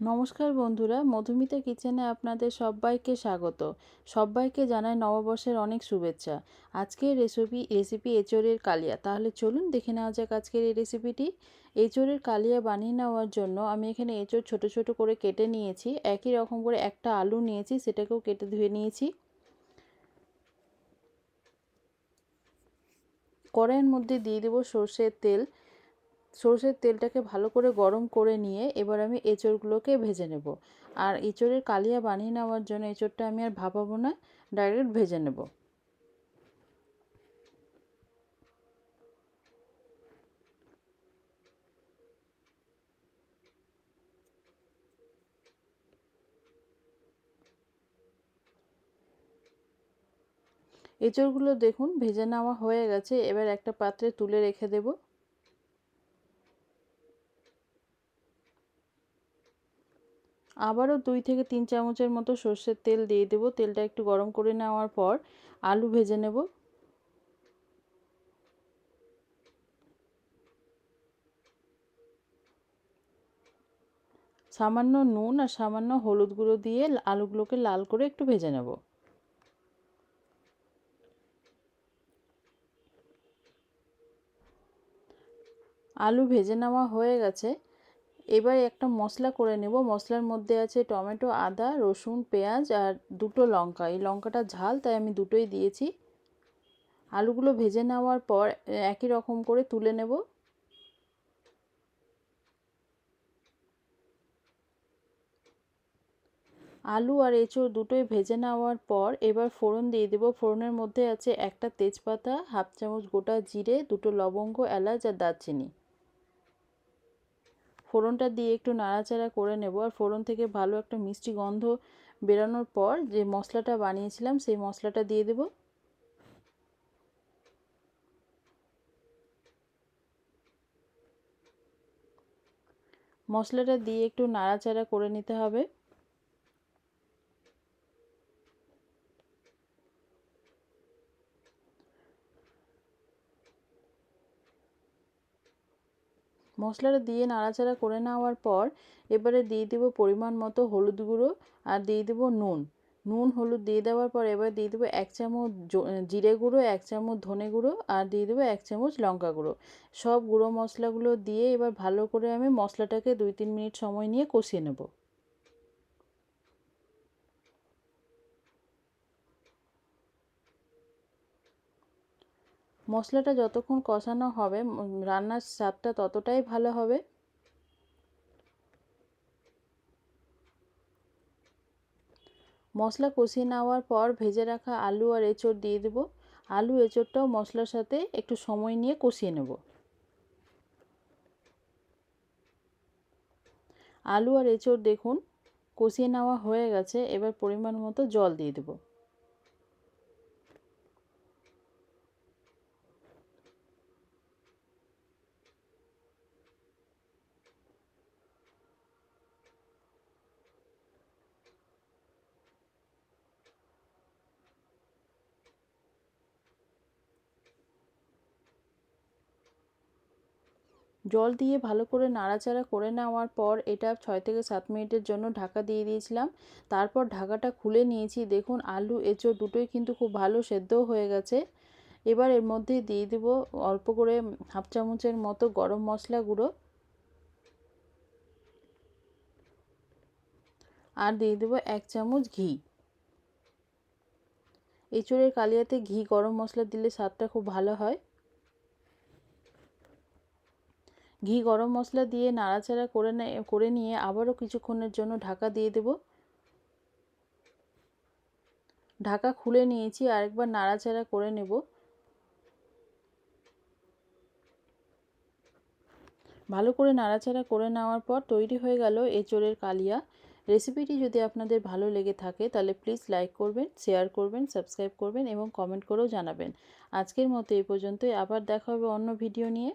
নমস্কার বন্ধুরা, মধুমিতা কিচেনে আপনাদের সবাইকে স্বাগত। সবাইকে জানাই নববর্ষের অনেক শুভেচ্ছা। আজকের রেসিপি রেসিপি এঁচড়ের কালিয়া। তাহলে চলুন দেখে নেওয়া যাক আজকের এই রেসিপিটি। এঁচড়ের কালিয়া বানিয়ে নেওয়ার জন্য আমি এখানে এঁচড় ছোট ছোট করে কেটে নিয়েছি। একই রকম করে একটা আলু নিয়েছি, সেটাকেও কেটে ধুয়ে নিয়েছি। কড়াইয়ের মধ্যে দিয়ে দেবো সর্ষের তেল। সরষের তেলটাকে ভালো করে গরম করে নিয়ে এবার আমি এঁচড়গুলোকে ভেজে নেব। আর এঁচড়ের কালিয়া বানিয়ে নেওয়ার জন্য এঁচড়টা আমি আর ভাপাবো না, ডাইরেক্ট ভেজে নেব। এঁচড়গুলো দেখুন ভেজে নেওয়া হয়ে গেছে, এবার একটা পাত্রে তুলে রেখে দেবো। আবারও দুই থেকে তিন চামচের মতো সর্ষের তেল দিয়ে দেবো। তেলটা একটু গরম করে নেওয়ার পর আলু ভেজে নেব। সামান্য নুন আর সামান্য হলুদ গুঁড়ো দিয়ে আলুগুলোকে লাল করে একটু ভেজে নেব। আলু ভেজে নেওয়া হয়ে গেছে। এবার একটা মশলা করে নেব। মশলার মধ্যে আছে টমেটো, আদা, রসুন, পেঁয়াজ আর দুটো লঙ্কা। এই লঙ্কাটা ঝাল, তাই আমি দুটোই দিয়েছি। আলুগুলো ভেজে নেওয়ার পর একই রকম করে তুলে নেব। আলু আর এঁচড় দুটোই ভেজে নেওয়ার পর এবার ফোড়ন দিয়ে দেবো। ফোড়নের মধ্যে আছে একটা তেজপাতা, হাফ চামচ গোটা জিরে, দুটো লবঙ্গ, এলাচ আর দারচিনি। ফোড়নটা দিয়ে একটু নাড়াচাড়া করে নেব। আর ফোড়ন থেকে ভালো একটা মিষ্টি গন্ধ বেরানোর পর যে মশলাটা বানিয়েছিলাম, সেই মশলাটা দিয়ে দেব। মশলাটা দিয়ে একটু নাড়াচাড়া করে নিতে হবে। মশলাটা দিয়ে নাড়াচাড়া করে নেওয়ার পর এবারে দিয়ে দেবো পরিমাণ মতো হলুদ গুঁড়ো আর দিয়ে দেবো নুন। নুন, হলুদ দিয়ে দেওয়ার পর এবার দিয়ে দেবো এক চামচ জিরে গুঁড়ো, এক চামচ ধনে গুঁড়ো আর দিয়ে দেবো এক চামচ লঙ্কা গুঁড়ো। সব গুঁড়ো মশলাগুলো দিয়ে এবার ভালো করে আমি মশলাটাকে দুই তিন মিনিট সময় নিয়ে কষিয়ে নেব। মশলাটা যতক্ষণ কষানো হবে রান্নার স্বাদটা ততটাই ভালো হবে। মশলা কষিয়ে নেওয়ার পর ভেজে রাখা আলু আর এঁচড় দিয়ে দেব। আলু, এঁচড়টাও মশলার সাথে একটু সময় নিয়ে কষিয়ে নেব। আলু আর এঁচড় দেখুন, কষিয়ে নেওয়া হয়ে গেছে। এবার পরিমাণ মতো জল দিয়ে দেবো। জল দিয়ে ভালো করে নাড়াচাড়া করে নেওয়ার পর এটা ছয় থেকে সাত মিনিটের জন্য ঢাকা দিয়ে দিয়েছিলাম। তারপর ঢাকাটা খুলে নিয়েছি। দেখুন, আলু এঁচড় দুটোই কিন্তু খুব ভালো সেদ্ধও হয়ে গেছে। এবার এর মধ্যে দিয়ে দেব অল্প করে হাফ চামচের মতো গরম মশলা গুঁড়ো। আর দিয়ে দেবো এক চামচ ঘি। এঁচোড়ের কালিয়াতে ঘি গরম মশলা দিলে স্বাদটা খুব ভালো হয়। ঘি গরম মশলা দিয়ে নাড়াচাড়া করে করে নিয়ে আবারও কিছুক্ষণের জন্য ঢাকা দিয়ে দেব। ঢাকা খুলে নিয়েছি, আরেকবার নাড়াচাড়া করে নেব। ভালো করে নাড়াচাড়া করে নেওয়ার পর তৈরি হয়ে গেল এঁচড়ের কালিয়া। রেসিপিটি যদি আপনাদের ভালো লেগে থাকে তাহলে প্লিজ লাইক করবেন, শেয়ার করবেন, সাবস্ক্রাইব করবেন এবং কমেন্ট করেও জানাবেন। আজকের মতো এই পর্যন্তই, আবার দেখা হবে অন্য ভিডিও নিয়ে।